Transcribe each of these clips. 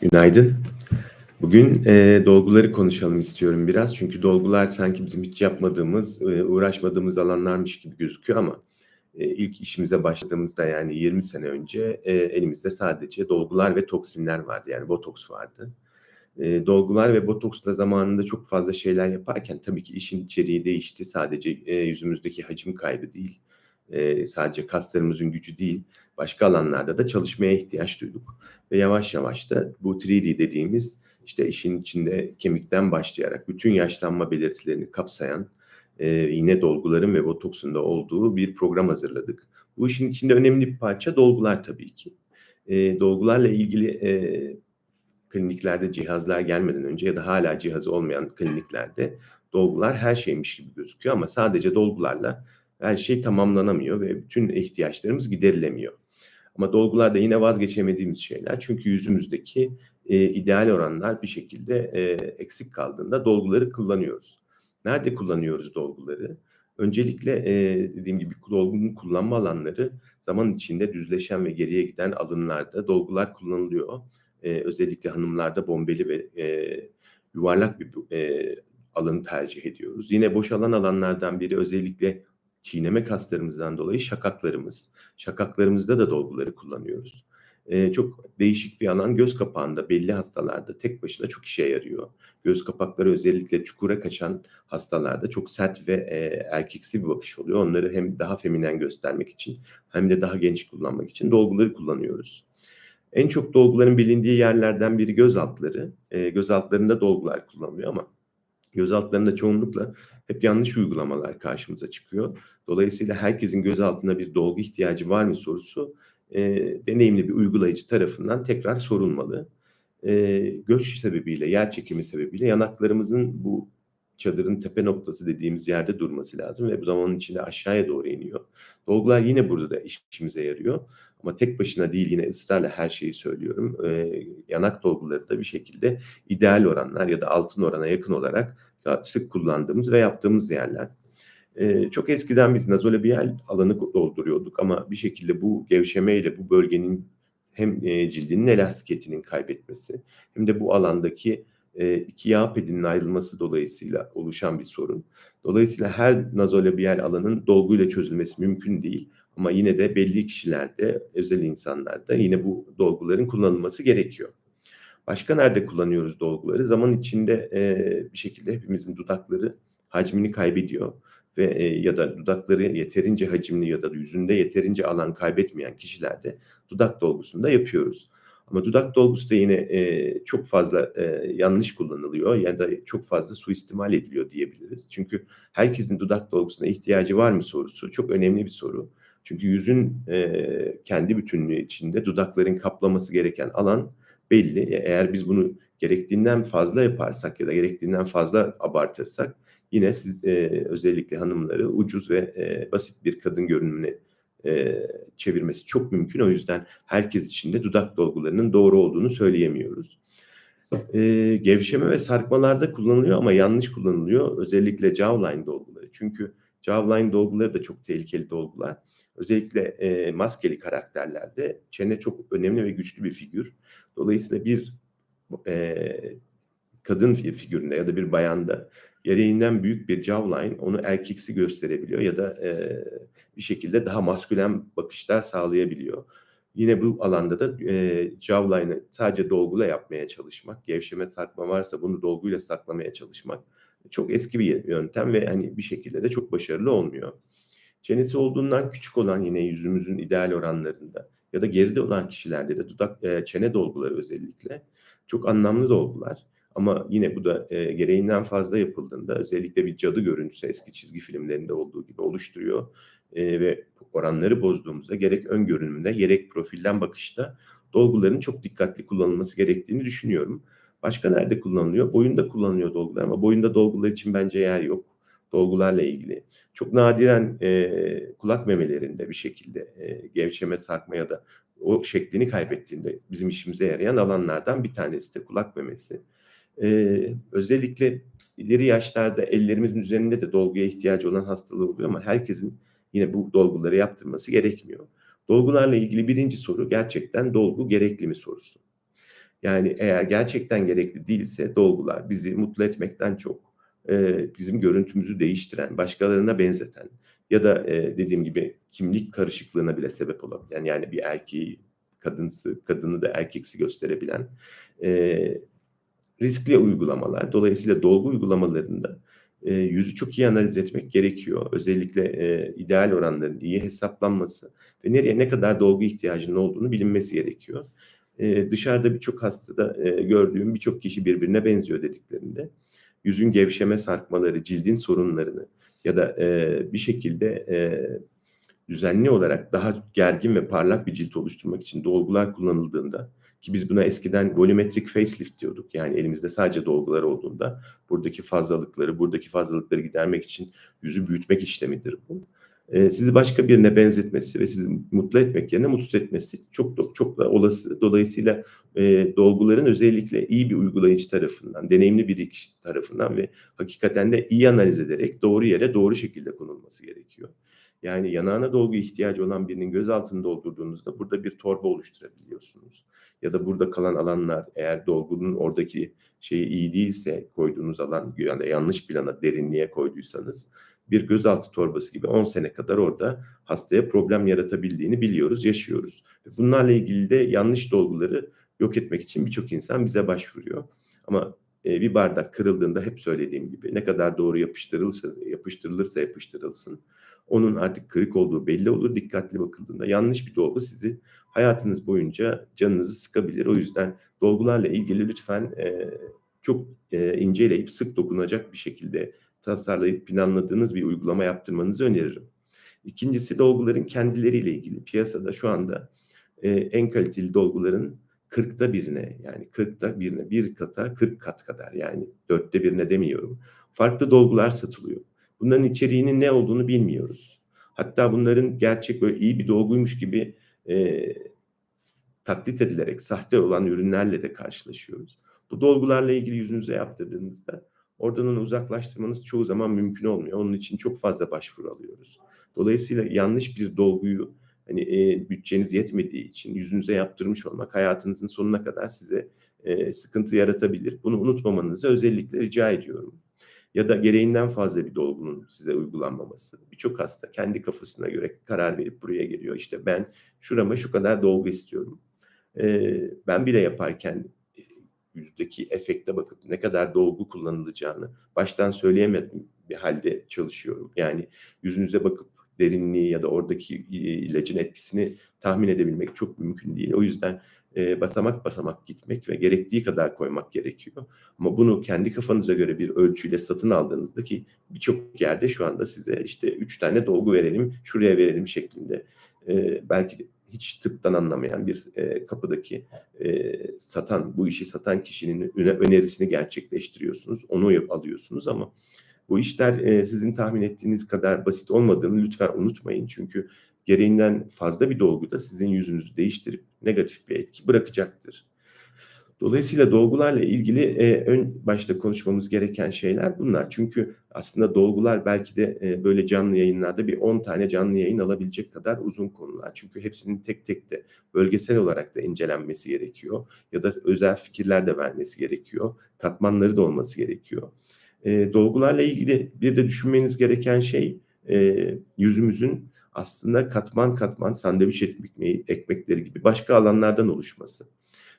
Günaydın. Bugün, eee, dolguları konuşalım istiyorum biraz. Çünkü dolgular sanki bizim hiç yapmadığımız, eee, uğraşmadığımız alanlarmış gibi gözüküyor ama, eee, ilk işimize başladığımızda yani 20 sene önce, eee, elimizde sadece dolgular ve toksinler vardı. Yani botoks vardı. Eee, dolgular ve botoksla zamanında çok fazla şeyler yaparken tabii ki işin içeriği değişti. Sadece, eee, yüzümüzdeki hacim kaybı değil, eee, sadece kaslarımızın gücü değil, başka alanlarda da çalışmaya ihtiyaç duyduk ve yavaş yavaş da bu 3D dediğimiz, işte, işin içinde kemikten başlayarak bütün yaşlanma belirtilerini kapsayan, eee, iğne dolguların ve botoksun da olduğu bir program hazırladık. Bu işin içinde önemli bir parça dolgular tabii ki. Eee, dolgularla ilgili, eee, kliniklerde cihazlar gelmeden önce ya da hâlâ cihazı olmayan kliniklerde dolgular her şeymiş gibi gözüküyor ama sadece dolgularla her şey tamamlanamıyor ve bütün ihtiyaçlarımız giderilemiyor. Ama dolgular da yine vazgeçemediğimiz şeyler. Çünkü yüzümüzdeki, eee, ideal oranlar bir şekilde, eee, eksik kaldığında dolguları kullanıyoruz. Nerede kullanıyoruz dolguları? Öncelikle, eee, dediğim gibi dolgunun kullanma alanları zaman içinde düzleşen ve geriye giden alınlarda dolgular kullanılıyor. Eee, özellikle hanımlarda bombeli ve, eee, yuvarlak bir eee, alanı tercih ediyoruz. Yine boşalan alanlardan biri özellikle çiğneme kaslarımızdan dolayı şakaklarımız. Şakaklarımızda da dolguları kullanıyoruz. Eee, çok değişik bir alan göz kapağında belli hastalarda tek başına çok işe yarıyor. Göz kapakları özellikle çukura kaçan hastalarda çok sert ve, eee, erkeksi bir bakış oluyor. Onları hem daha feminen göstermek için hem de daha genç kullanmak için dolguları kullanıyoruz. En çok dolguların bilindiği yerlerden biri göz altları. Eee, göz altlarında dolgular kullanılıyor ama göz altlarında çoğunlukla hep yanlış uygulamalar karşımıza çıkıyor. Dolayısıyla herkesin göz altına bir dolgu ihtiyacı var mı sorusu, eee, deneyimli bir uygulayıcı tarafından tekrar sorulmalı. Eee, göç sebebiyle, yer çekimi sebebiyle yanaklarımızın bu çadırın tepe noktası dediğimiz yerde durması lazım ve bu zamanın içinde aşağıya doğru iniyor. Dolgular yine burada da işimize yarıyor ama tek başına değil yine ısrarla her şeyi söylüyorum. Eee, yanak dolguları da bir şekilde ideal oranlar ya da altın orana yakın olarak sık kullandığımız ve yaptığımız yerler. Eee, çok eskiden biz nazolabial alanı dolduruyorduk ama bir şekilde bu gevşemeyle bu bölgenin hem, eee, cildinin elastikiyetinin kaybetmesi hem de bu alandaki, eee, 2 yağ pedinin ayrılması dolayısıyla oluşan bir sorun. Dolayısıyla her nazolabial alanın dolguyla çözülmesi mümkün değil ama yine de belli kişilerde, özel insanlarda yine bu dolguların kullanılması gerekiyor. Başka nerede kullanıyoruz dolguları? Zaman içinde, eee, bir şekilde hepimizin dudakları hacmini kaybediyor ve, eee, ya da dudakları yeterince hacimli ya da yüzünde yeterince alan kaybetmeyen kişilerde dudak dolgusunu da yapıyoruz. Ama dudak dolgusu da yine, eee, çok fazla, eee, yanlış kullanılıyor ya da çok fazla suistimal ediliyor diyebiliriz. Çünkü herkesin dudak dolgusuna ihtiyacı var mı sorusu çok önemli bir soru. Çünkü yüzün, eee, kendi bütünlüğü içinde dudakların kaplaması gereken alan belli. E eğer biz bunu gerektiğinden fazla yaparsak ya da gerektiğinden fazla abartırsak yine siz, eee, özellikle hanımları ucuz ve, eee, basit bir kadın görünümüne, eee, çevirmesi çok mümkün. O yüzden herkes için de dudak dolgularının doğru olduğunu söyleyemiyoruz. Eee, gevşeme ve sarkmalarda kullanılıyor ama yanlış kullanılıyor. Özellikle jawline dolguları. Çünkü jawline dolguları da çok tehlikeli dolgular. Özellikle, eee, maskeli karakterlerde çene çok önemli ve güçlü bir figür. Dolayısıyla bir, eee, kadın fi figüründe ya da bir bayanda gereğinden büyük bir jawline onu erkeksi gösterebiliyor ya da, eee, bir şekilde daha maskülen bakışlar sağlayabiliyor. Yine bu alanda da, eee, jawline'ı sadece dolguyla yapmaya çalışmak, gevşeme, sarkma varsa bunu dolguyla saklamaya çalışmak çok eski bir yöntem ve, hani, bir şekilde de çok başarılı olmuyor. Çenesi olduğundan küçük olan yine yüzümüzün ideal oranlarında ya da geride olan kişilerde de dudak, eee, çene dolguları özellikle çok anlamlı dolgular ama yine bu da, eee, gereğinden fazla yapıldığında özellikle bir cadı görüntüsü eski çizgi filmlerinde olduğu gibi oluşturuyor, eee, ve oranları bozduğumuzda gerek ön görünümde gerek profilden bakışta dolguların çok dikkatli kullanılması gerektiğini düşünüyorum. Başka nerede kullanılıyor? Boyunda kullanılıyor dolgular ama boyunda dolgular için bence yer yok dolgularla ilgili. Çok nadiren, eee, kulak memelerinde bir şekilde, eee, gevşeme, sarkma ya da o şeklini kaybettiğinde bizim işimize yarayan alanlardan bir tanesi de kulak memesi. Eee, özellikle ileri yaşlarda ellerimizin üzerinde de dolguya ihtiyacı olan hastalar oluyor ama herkesin yine bu dolguları yaptırması gerekmiyor. Dolgularla ilgili 1'inci soru gerçekten dolgu gerekli mi sorusu. Yani eğer gerçekten gerekli değilse dolgular bizi mutlu etmekten çok e, bizim görüntümüzü değiştiren, başkalarına benzeten ya da e, dediğim gibi kimlik karışıklığına bile sebep olabilen yani bir erkeği kadınsı, kadını da erkeksi gösterebilen e, riskli uygulamalar. Dolayısıyla dolgu uygulamalarında e, yüzü çok iyi analiz etmek gerekiyor. Özellikle e, ideal oranların iyi hesaplanması ve nereye ne kadar dolgu ihtiyacının olduğunu bilinmesi gerekiyor. E, dışarıda birçok hastada e, gördüğüm birçok kişi birbirine benziyor dediklerinde yüzün gevşeme sarkmaları, cildin sorunlarını ya da e, bir şekilde e, düzenli olarak daha gergin ve parlak bir cilt oluşturmak için dolgular kullanıldığında ki biz buna eskiden volumetric facelift diyorduk. Yani elimizde sadece dolgular olduğunda buradaki fazlalıkları, buradaki fazlalıkları gidermek için yüzü büyütmek işlemidir bu. Ee, sizi başka birine benzetmesi ve sizi mutlu etmek yerine mutsuz etmesi çok çok da olası. Dolayısıyla e, dolguların özellikle iyi bir uygulayıcı tarafından, deneyimli bir kişi tarafından ve hakikaten de iyi analiz ederek doğru yere doğru şekilde konulması gerekiyor. Yani yanağına dolgu ihtiyacı olan birinin göz altını doldurduğunuzda burada bir torba oluşturabiliyorsunuz. Ya da burada kalan alanlar eğer dolgunun oradaki şeyi iyi değilse koyduğunuz alan yani yanlış plana derinliğe koyduysanız bir gözaltı torbası gibi 10 sene kadar orada hastaya problem yaratabildiğini biliyoruz, yaşıyoruz. Bunlarla ilgili de yanlış dolguları yok etmek için birçok insan bize başvuruyor. Ama e, bir bardak kırıldığında hep söylediğim gibi ne kadar doğru yapıştırılırsa yapıştırılırsa yapıştırılsın onun artık kırık olduğu belli olur. Dikkatli bakıldığında yanlış bir dolgu sizi hayatınız boyunca canınızı sıkabilir. O yüzden dolgularla ilgili lütfen e, çok e, inceleyip sık dokunacak bir şekilde tasarlayıp planladığınız bir uygulama yaptırmanızı öneririm. İkincisi dolguların kendileriyle ilgili. Piyasada şu anda e, en kaliteli dolguların 40'ta birine yani 40'ta birine bir kata 40 kat kadar yani dörtte birine demiyorum. Farklı dolgular satılıyor. Bunların içeriğinin ne olduğunu bilmiyoruz. Hatta bunların gerçek böyle iyi bir dolguymuş gibi e, taklit edilerek sahte olan ürünlerle de karşılaşıyoruz. Bu dolgularla ilgili yüzünüze yaptırdığınızda oradan onu uzaklaştırmanız çoğu zaman mümkün olmuyor. Onun için çok fazla başvuru alıyoruz. Dolayısıyla yanlış bir dolguyu hani e, bütçeniz yetmediği için yüzünüze yaptırmış olmak hayatınızın sonuna kadar size e, sıkıntı yaratabilir. Bunu unutmamanızı özellikle rica ediyorum ya da gereğinden fazla bir dolgunun size uygulanmaması. Birçok hasta kendi kafasına göre karar verip buraya geliyor. İşte ben şurama şu kadar dolgu istiyorum. Ee, ben bile yaparken e, yüzdeki efekte bakıp ne kadar dolgu kullanılacağını baştan söyleyemedim bir halde çalışıyorum. Yani yüzünüze bakıp derinliği ya da oradaki e, ilacın etkisini tahmin edebilmek çok mümkün değil. O yüzden e, basamak basamak gitmek ve gerektiği kadar koymak gerekiyor. Ama bunu kendi kafanıza göre bir ölçüyle satın aldığınızda ki birçok yerde şu anda size işte üç tane dolgu verelim, şuraya verelim şeklinde e, belki hiç tıptan anlamayan bir e, kapıdaki e, satan, bu işi satan kişinin önerisini gerçekleştiriyorsunuz. Onu alıyorsunuz ama bu işler e, sizin tahmin ettiğiniz kadar basit olmadığını lütfen unutmayın. Çünkü gereğinden fazla bir dolgu da sizin yüzünüzü değiştirip negatif bir etki bırakacaktır. Dolayısıyla dolgularla ilgili e, ön başta konuşmamız gereken şeyler bunlar. Çünkü aslında dolgular belki de e, böyle canlı yayınlarda bir 10 tane canlı yayın alabilecek kadar uzun konular. Çünkü hepsinin tek tek de bölgesel olarak da incelenmesi gerekiyor. Ya da özel fikirler de vermesi gerekiyor. Katmanları da olması gerekiyor. E, dolgularla ilgili bir de düşünmeniz gereken şey e, yüzümüzün aslında katman katman sandviç ekmeği, ekmekleri gibi başka alanlardan oluşması.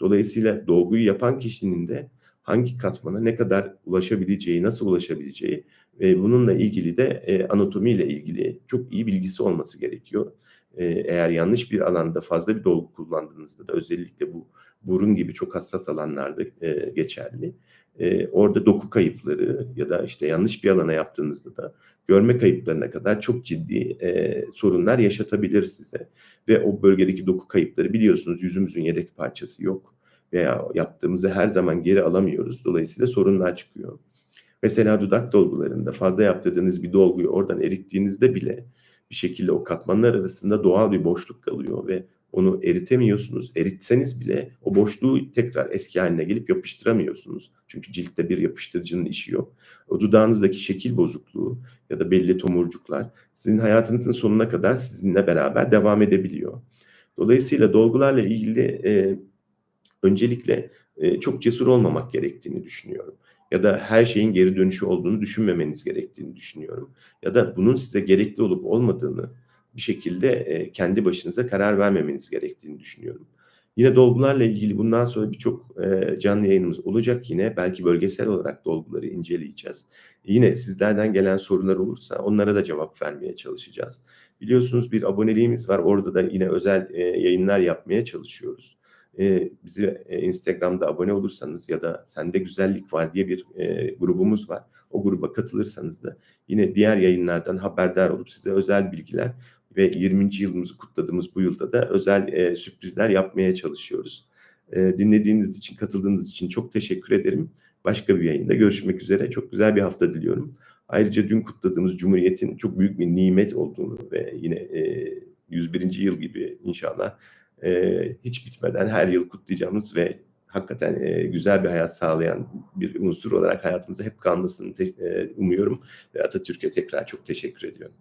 Dolayısıyla dolguyu yapan kişinin de hangi katmana ne kadar ulaşabileceği, nasıl ulaşabileceği ve bununla ilgili de e, anatomiyle ilgili çok iyi bilgisi olması gerekiyor. E, eğer yanlış bir alanda fazla bir dolgu kullandığınızda da özellikle bu burun gibi çok hassas alanlarda e, geçerli. E, orada doku kayıpları ya da işte yanlış bir alana yaptığınızda da görme kayıplarına kadar çok ciddi e, sorunlar yaşatabilir size. Ve o bölgedeki doku kayıpları biliyorsunuz yüzümüzün yedek parçası yok veya yaptığımızı her zaman geri alamıyoruz. Dolayısıyla sorunlar çıkıyor. Mesela dudak dolgularında fazla yaptırdığınız bir dolguyu oradan erittiğinizde bile bir şekilde o katmanlar arasında doğal bir boşluk kalıyor ve onu eritemiyorsunuz. Eritseniz bile o boşluğu tekrar eski haline gelip yapıştıramıyorsunuz. Çünkü ciltte bir yapıştırıcının işi yok. O dudağınızdaki şekil bozukluğu ya da belli tomurcuklar sizin hayatınızın sonuna kadar sizinle beraber devam edebiliyor. Dolayısıyla dolgularla ilgili e, öncelikle eee, çok cesur olmamak gerektiğini düşünüyorum. Ya da her şeyin geri dönüşü olduğunu düşünmemeniz gerektiğini düşünüyorum. Ya da bunun size gerekli olup olmadığını bir şekilde, eee, kendi başınıza karar vermemeniz gerektiğini düşünüyorum. Yine dolgularla ilgili bundan sonra birçok, eee, canlı yayınımız olacak yine. Belki bölgesel olarak dolguları inceleyeceğiz. Yine sizlerden gelen sorular olursa onlara da cevap vermeye çalışacağız. Biliyorsunuz bir aboneliğimiz var. Orada da yine özel, eee, yayınlar yapmaya çalışıyoruz. Eee, bize, eee, Instagram'da abone olursanız ya da Sende Güzellik Var diye bir, eee, grubumuz var. O gruba katılırsanız da yine diğer yayınlardan haberdar olup size özel bilgiler ve 20. yılımızı kutladığımız bu yılda da özel, eee, sürprizler yapmaya çalışıyoruz. Eee, dinlediğiniz için, katıldığınız için çok teşekkür ederim. Başka bir yayında görüşmek üzere. Çok güzel bir hafta diliyorum. Ayrıca dün kutladığımız Cumhuriyet'in çok büyük bir nimet olduğunu ve yine, eee, 101. yıl gibi inşallah, eee, hiç bitmeden her yıl kutlayacağımız ve hakikaten, eee, güzel bir hayat sağlayan bir unsur olarak hayatımızda hep kalmasını te eee, umuyorum ve Atatürk'e tekrar çok teşekkür ediyorum.